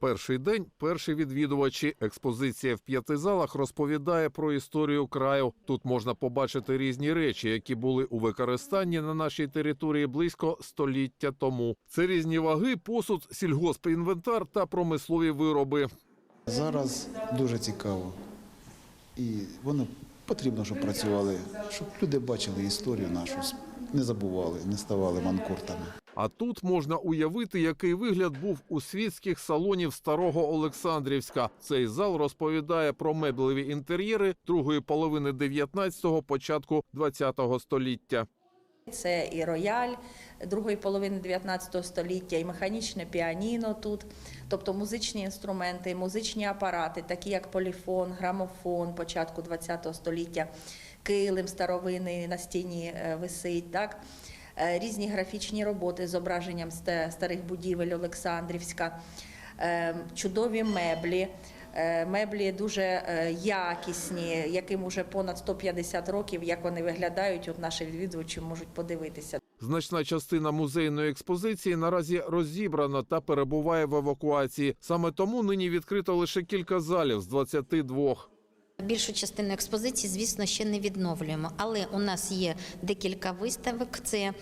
Перший день перші відвідувачі. Експозиція в п'яти залах розповідає про історію краю. Тут можна побачити різні речі, які були у використанні на нашій території близько століття тому. Це різні ваги, посуд, сільгоспінвентар та промислові вироби. Зараз дуже цікаво. І воно потрібно, щоб працювали, щоб люди бачили історію нашу, не забували, не ставали манкуртами. А тут можна уявити, який вигляд був у світських салонів старого Олександрівська. Цей зал розповідає про меблеві інтер'єри другої половини 19-го, початку 20-го століття. Це і рояль другої половини 19 століття, і механічне піаніно тут, тобто музичні інструменти, музичні апарати, такі як поліфон, грамофон початку 20 століття, килим старовинний на стіні е, висить. Так? Е, Різні графічні роботи з зображенням старих будівель Олександрівська, е, чудові меблі. Е, Меблі дуже якісні, яким уже понад 150 років, як вони виглядають, от наші відвідувачі можуть подивитися. Значна частина музейної експозиції наразі розібрана та перебуває в евакуації. Саме тому нині відкрито лише кілька залів з 22. Більшу частину експозиції, звісно, ще не відновлюємо, але у нас є декілька виставок. Це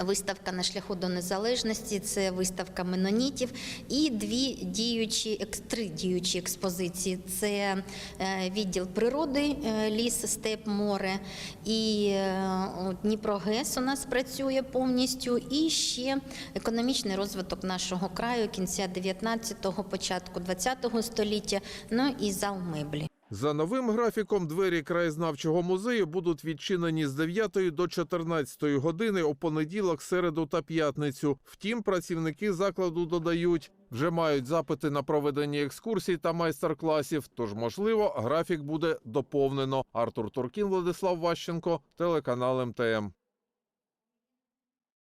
Виставка на шляху до незалежності, це виставка менонітів і дві діючі три діючі експозиції. Це е, відділ природи, е, ліс, степ, море і е, Дніпрогес у нас працює повністю. І ще економічний розвиток нашого краю кінця 19-го, початку 20-го століття. Ну і зал меблі. За новим графіком двері краєзнавчого музею будуть відчинені з 9 до 14 години у понеділок, середу та п'ятницю. Втім, працівники закладу додають, вже мають запити на проведення екскурсій та майстер-класів. Тож, можливо, графік буде доповнено. Артур Туркін, Владислав Ващенко, телеканал МТМ.